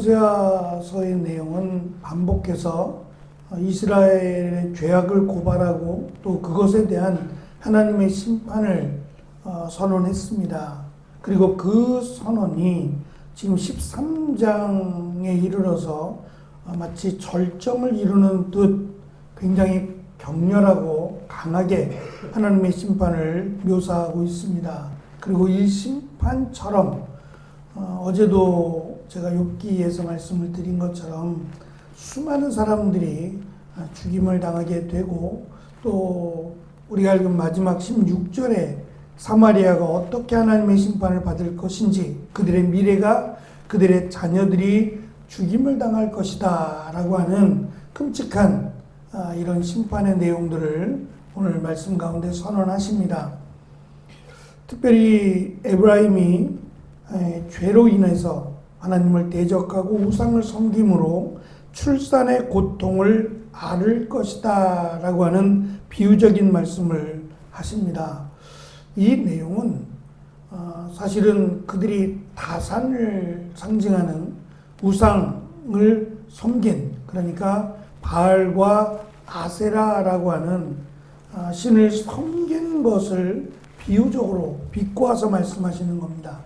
호세아서의 내용은 반복해서 이스라엘의 죄악을 고발하고 또 그것에 대한 하나님의 심판을 어, 선언했습니다. 그리고 그 선언이 지금 13장에 이르러서 어, 마치 절정을 이루는 듯 굉장히 격렬하고 강하게 하나님의 심판을 묘사하고 있습니다. 그리고 이 심판처럼 어, 어제도 제가 욥기에서 말씀을 드린 것처럼 수많은 사람들이 아, 죽임을 당하게 되고 또 우리가 읽은 마지막 16절에 사마리아가 어떻게 하나님의 심판을 받을 것인지 그들의 미래가 그들의 자녀들이 죽임을 당할 것이다 라고 하는 끔찍한 아, 이런 심판의 내용들을 오늘 말씀 가운데 선언하십니다. 특별히 에브라임이 에, 죄로 인해서 하나님을 대적하고 우상을 섬김으로 출산의 고통을 앓을 것이다 라고 하는 비유적인 말씀을 하십니다. 이 내용은 어, 사실은 그들이 다산을 상징하는 우상을 섬긴 그러니까 바알과 아세라라고 하는 아, 신을 섬긴 것을 비유적으로 비꼬아서 말씀하시는 겁니다.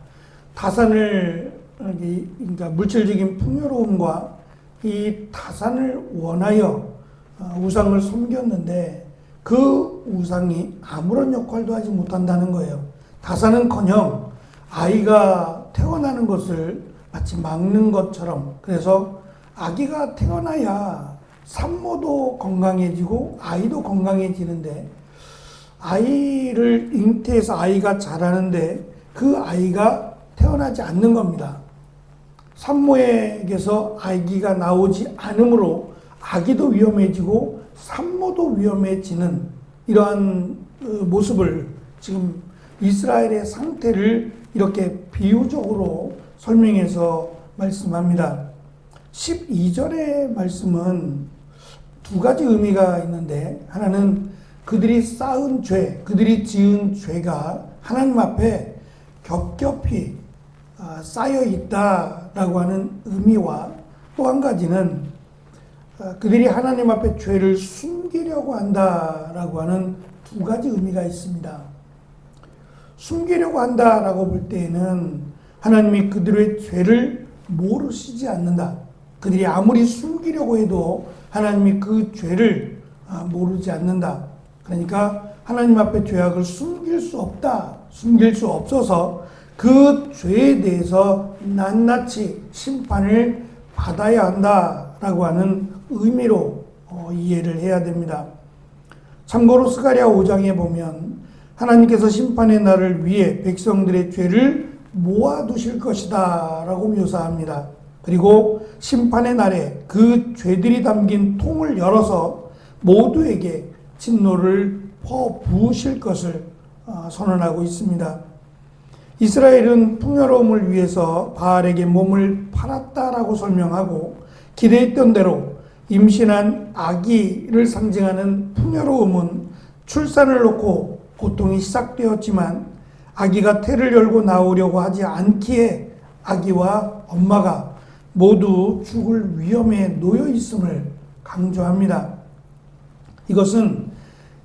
다산을 그러니까 물질적인 풍요로움과 이 다산을 원하여 어, 우상을 섬겼는데 그 우상이 아무런 역할도 하지 못한다는 거예요. 다산은커녕 아이가 태어나는 것을 마치 막는 것처럼 그래서 아기가 태어나야 산모도 건강해지고 아이도 건강해지는데 아이를 잉태해서 아이가 자라는데 그 아이가 태어나지 않는 겁니다. 산모에게서 아기가 나오지 않으므로 아기도 위험해지고 산모도 위험해지는 이러한 어, 모습을 지금 이스라엘의 상태를 이렇게 비유적으로 설명해서 말씀합니다. 12절의 말씀은 두 가지 의미가 있는데 하나는 그들이 쌓은 죄, 그들이 지은 죄가 하나님 앞에 겹겹이 아, 쌓여 있다 라고 하는 의미와 또 한 가지는 아, 그들이 하나님 앞에 죄를 숨기려고 한다 라고 하는 두 가지 의미가 있습니다. 숨기려고 한다 라고 볼 때에는 하나님이 그들의 죄를 모르시지 않는다. 그들이 아무리 숨기려고 해도 하나님이 그 죄를 아, 모르지 않는다. 그러니까 하나님 앞에 죄악을 숨길 수 없다. 숨길 수 없어서 그 죄에 대해서 낱낱이 심판을 받아야 한다라고 하는 의미로 어, 이해를 해야 됩니다. 참고로 스가랴 5장에 보면 하나님께서 심판의 날을 위해 백성들의 죄를 모아두실 것이다 라고 묘사합니다. 그리고 심판의 날에 그 죄들이 담긴 통을 열어서 모두에게 진노를 퍼 부으실 것을 어, 선언하고 있습니다. 이스라엘은 풍요로움을 위해서 바알에게 몸을 팔았다라고 설명하고 기대했던 대로 임신한 아기를 상징하는 풍요로움은 출산을 놓고 고통이 시작되었지만 아기가 태를 열고 나오려고 하지 않기에 아기와 엄마가 모두 죽을 위험에 놓여 있음을 강조합니다. 이것은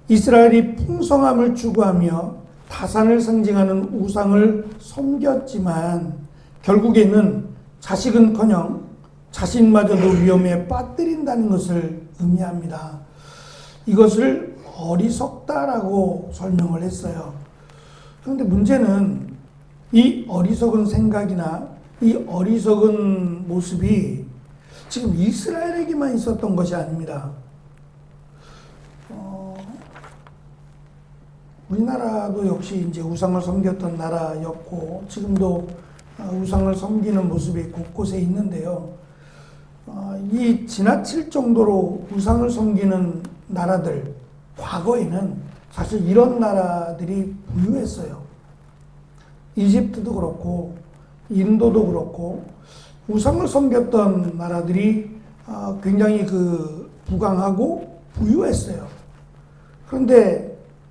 이스라엘이 풍성함을 추구하며 타산을 상징하는 우상을 섬겼지만 결국에는 자식은커녕 자신마저도 위험에 빠뜨린다는 것을 의미합니다. 이것을 어리석다라고 설명을 했어요. 그런데 문제는 이 어리석은 생각이나 이 어리석은 모습이 지금 이스라엘에게만 있었던 것이 아닙니다. 우리나라도 역시 이제 우상을 섬겼던 나라였고 지금도 어, 우상을 섬기는 모습이 곳곳에 있는데요. 어, 이 지나칠 정도로 우상을 섬기는 나라들 과거에는 사실 이런 나라들이 부유했어요. 이집트도 그렇고 인도도 그렇고 우상을 섬겼던 나라들이 어, 굉장히 그 부강하고 부유했어요. 그런데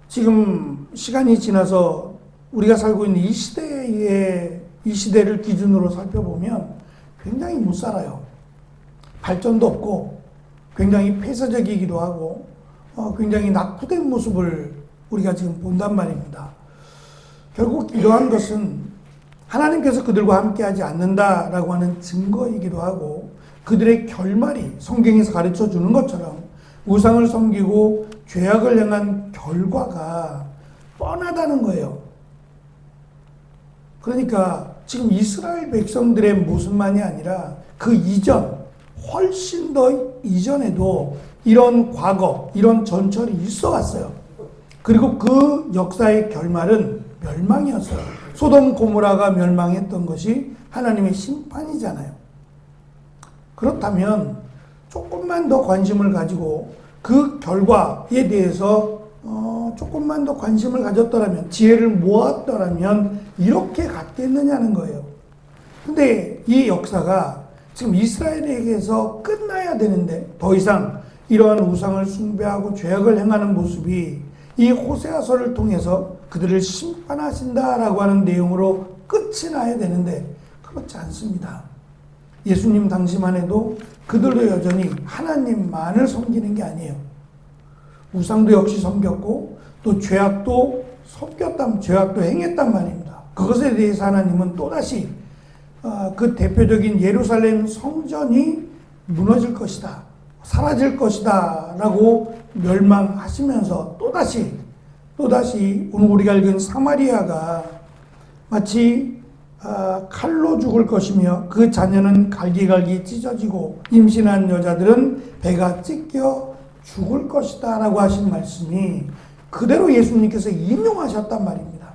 지금 시간이 지나서 우리가 살고 있는 이 시대의 이 시대를 기준으로 살펴보면 굉장히 못 살아요. 발전도 없고 굉장히 폐쇄적이기도 하고 어, 굉장히 낙후된 모습을 우리가 지금 본단 말입니다. 결국 이러한 것은 하나님께서 그들과 함께하지 않는다라고 하는 증거이기도 하고 그들의 결말이 성경에서 가르쳐 주는 것처럼 우상을 섬기고 죄악을 행한 결과가 뻔하다는 거예요. 그러니까 지금 이스라엘 백성들의 모습만이 아니라 그 이전, 훨씬 더 이전에도 이런 과거, 이런 전철이 있어 왔어요. 그리고 그 역사의 결말은 멸망이었어요. 소돔 고모라가 멸망했던 것이 하나님의 심판이잖아요. 그렇다면 조금만 더 관심을 가지고 그 결과에 대해서 어, 조금만 더 관심을 가졌더라면 지혜를 모았더라면 이렇게 갔겠느냐는 거예요. 근데 이 역사가 지금 이스라엘에게서 끝나야 되는데 더 이상 이러한 우상을 숭배하고 죄악을 행하는 모습이 이 호세아서를 통해서 그들을 심판하신다라고 하는 내용으로 끝이 나야 되는데 그렇지 않습니다. 예수님 당시만 해도 그들도 여전히 하나님만을 섬기는 게 아니에요. 우상도 역시 섬겼고 또 죄악도 섬겼단 죄악도 행했단 말입니다. 그것에 대해서 하나님은 또다시 어, 그 대표적인 예루살렘 성전이 무너질 것이다. 사라질 것이다. 라고 멸망하시면서 또다시, 또다시 오늘 우리가 읽은 사마리아가 마치 아, 칼로 죽을 것이며 그 자녀는 갈기갈기 찢어지고 임신한 여자들은 배가 찢겨 죽을 것이다. 라고 하신 말씀이 그대로 예수님께서 인용하셨단 말입니다.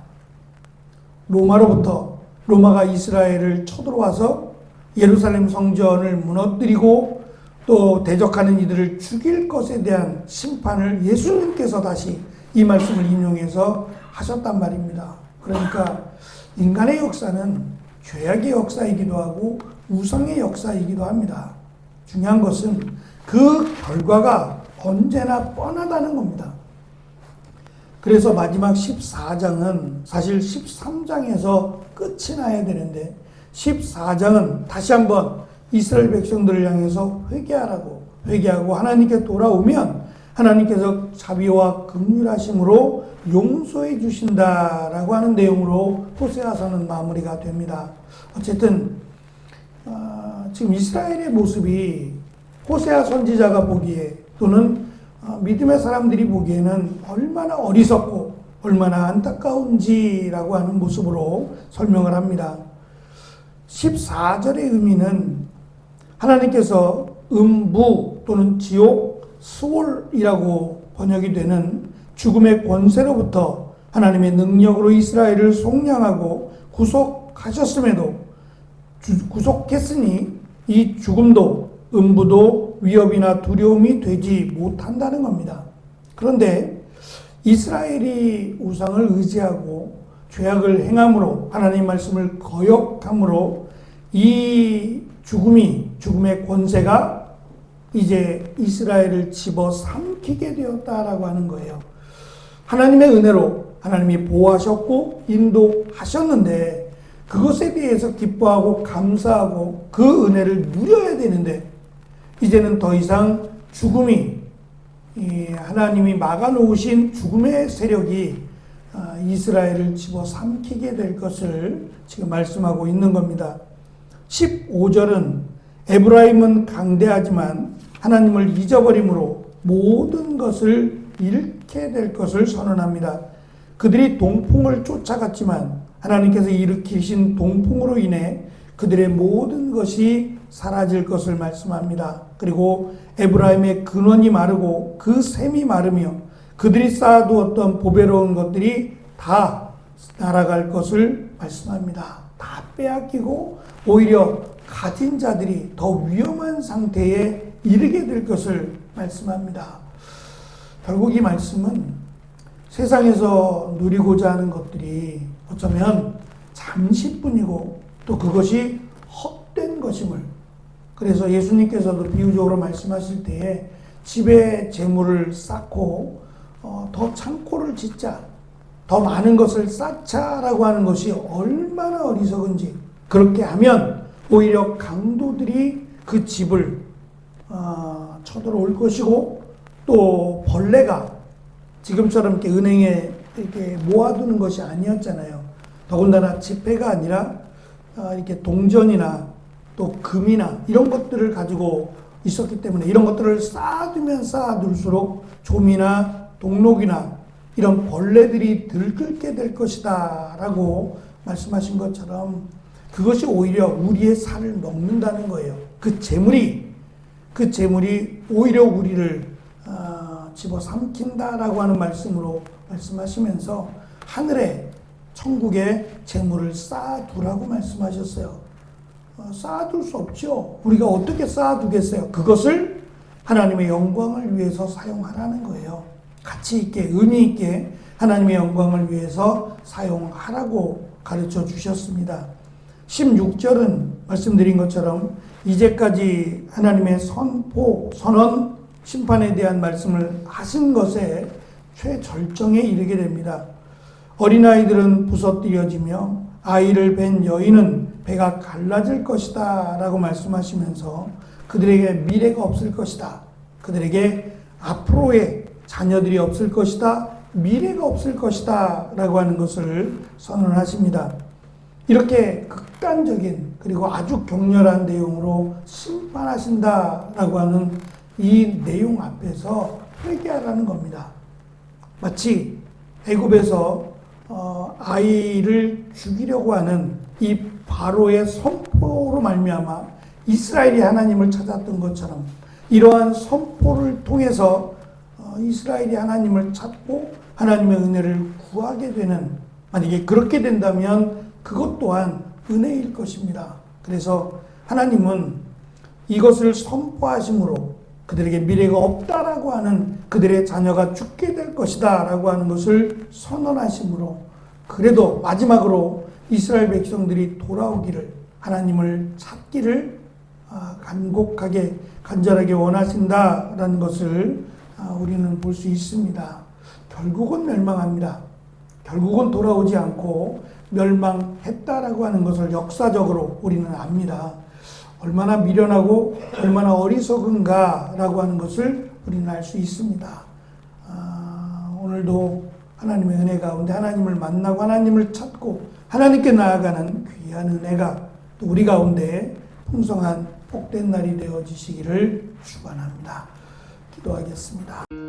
로마로부터 로마가 이스라엘을 쳐들어와서 예루살렘 성전을 무너뜨리고 또 대적하는 이들을 죽일 것에 대한 심판을 예수님께서 다시 이 말씀을 인용해서 하셨단 말입니다. 그러니까 인간의 역사는 죄악의 역사이기도 하고 우상의 역사이기도 합니다. 중요한 것은 그 결과가 언제나 뻔하다는 겁니다. 그래서 마지막 14장은 사실 13장에서 끝이 나야 되는데 14장은 다시 한번 이스라엘 백성들을 향해서 회개하라고 회개하고 하나님께 돌아오면 하나님께서 자비와 긍휼하심으로 용서해 주신다라고 하는 내용으로 호세아서는 마무리가 됩니다. 어쨌든 어, 지금 이스라엘의 모습이 호세아 선지자가 보기에 또는 어, 믿음의 사람들이 보기에는 얼마나 어리석고 얼마나 안타까운지라고 하는 모습으로 설명을 합니다. 14절의 의미는 하나님께서 음부 또는 지옥, 수월이라고 번역이 되는 죽음의 권세로부터 하나님의 능력으로 이스라엘을 속량하고 구속하셨음에도 구속했으니 이 죽음도 음부도 위협이나 두려움이 되지 못한다는 겁니다. 그런데 이스라엘이 우상을 의지하고 죄악을 행함으로 하나님 말씀을 거역함으로 이 죽음이 죽음의 권세가 이제 이스라엘을 집어 삼키게 되었다라고 하는 거예요. 하나님의 은혜로 하나님이 보호하셨고 인도하셨는데 그것에 대해서 기뻐하고 감사하고 그 은혜를 누려야 되는데 이제는 더 이상 죽음이 하나님이 막아놓으신 죽음의 세력이 아, 이스라엘을 집어 삼키게 될 것을 지금 말씀하고 있는 겁니다. 15절은 에브라임은 강대하지만 하나님을 잊어버림으로 모든 것을 잃게 될 것을 선언합니다. 그들이 동풍을 쫓아갔지만 하나님께서 일으키신 동풍으로 인해 그들의 모든 것이 사라질 것을 말씀합니다. 그리고 에브라임의 근원이 마르고 그 샘이 마르며 그들이 쌓아두었던 보배로운 것들이 다 날아갈 것을 말씀합니다. 다 빼앗기고 오히려 가진 자들이 더 위험한 상태에 이르게 될 것을 말씀합니다. 결국 이 말씀은 세상에서 누리고자 하는 것들이 어쩌면 잠시뿐이고 또 그것이 헛된 것임을 그래서 예수님께서도 비유적으로 말씀하실 때에 집에 재물을 쌓고 어, 더 창고를 짓자 더 많은 것을 쌓자라고 하는 것이 얼마나 어리석은지 그렇게 하면 오히려 강도들이 그 집을 아, 쳐들어올 것이고 또 벌레가 지금처럼 이렇게 은행에 이렇게 모아두는 것이 아니었잖아요. 더군다나 지폐가 아니라 아, 이렇게 동전이나 또 금이나 이런 것들을 가지고 있었기 때문에 이런 것들을 쌓아두면 쌓아둘수록 좀이나 동록이나 이런 벌레들이 들끓게 될 것이다 라고 말씀하신 것처럼 그것이 오히려 우리의 살을 먹는다는 거예요. 그 재물이 그 재물이 오히려 우리를 아, 집어삼킨다라고 하는 말씀으로 말씀하시면서 하늘에 천국에 재물을 쌓아두라고 말씀하셨어요. 어, 쌓아둘 수 없죠. 우리가 어떻게 쌓아두겠어요? 그것을 하나님의 영광을 위해서 사용하라는 거예요. 가치 있게, 의미 있게 하나님의 영광을 위해서 사용하라고 가르쳐 주셨습니다. 16절은 말씀드린 것처럼 이제까지 하나님의 선포, 선언, 심판에 대한 말씀을 하신 것에 최절정에 이르게 됩니다. 어린아이들은 부서뜨려지며 아이를 뵌 여인은 배가 갈라질 것이다 라고 말씀하시면서 그들에게 미래가 없을 것이다. 그들에게 앞으로의 자녀들이 없을 것이다. 미래가 없을 것이다. 라고 하는 것을 선언하십니다. 이렇게 극단적인 그리고 아주 격렬한 내용으로 심판하신다. 라고 하는 이 내용 앞에서 회개하라는 겁니다. 마치 애굽에서 어, 아이를 죽이려고 하는 이 바로의 선포로 말미암아 이스라엘이 하나님을 찾았던 것처럼 이러한 선포를 통해서 어, 이스라엘이 하나님을 찾고 하나님의 은혜를 구하게 되는 만약에 그렇게 된다면 그것 또한 은혜일 것입니다. 그래서 하나님은 이것을 선포하심으로 그들에게 미래가 없다라고 하는 그들의 자녀가 죽게 될 것이다라고 하는 것을 선언하심으로 그래도 마지막으로 이스라엘 백성들이 돌아오기를 하나님을 찾기를 아, 간곡하게 간절하게 원하신다라는 것을 아, 우리는 볼 수 있습니다. 결국은 멸망합니다. 결국은 돌아오지 않고 멸망했다라고 하는 것을 역사적으로 우리는 압니다. 얼마나 미련하고 얼마나 어리석은가라고 하는 것을 우리는 알 수 있습니다. 아, 오늘도 하나님의 은혜 가운데 하나님을 만나고 하나님을 찾고 하나님께 나아가는 귀한 은혜가 또 우리 가운데 풍성한 복된 날이 되어지시기를 축원합니다. 기도하겠습니다.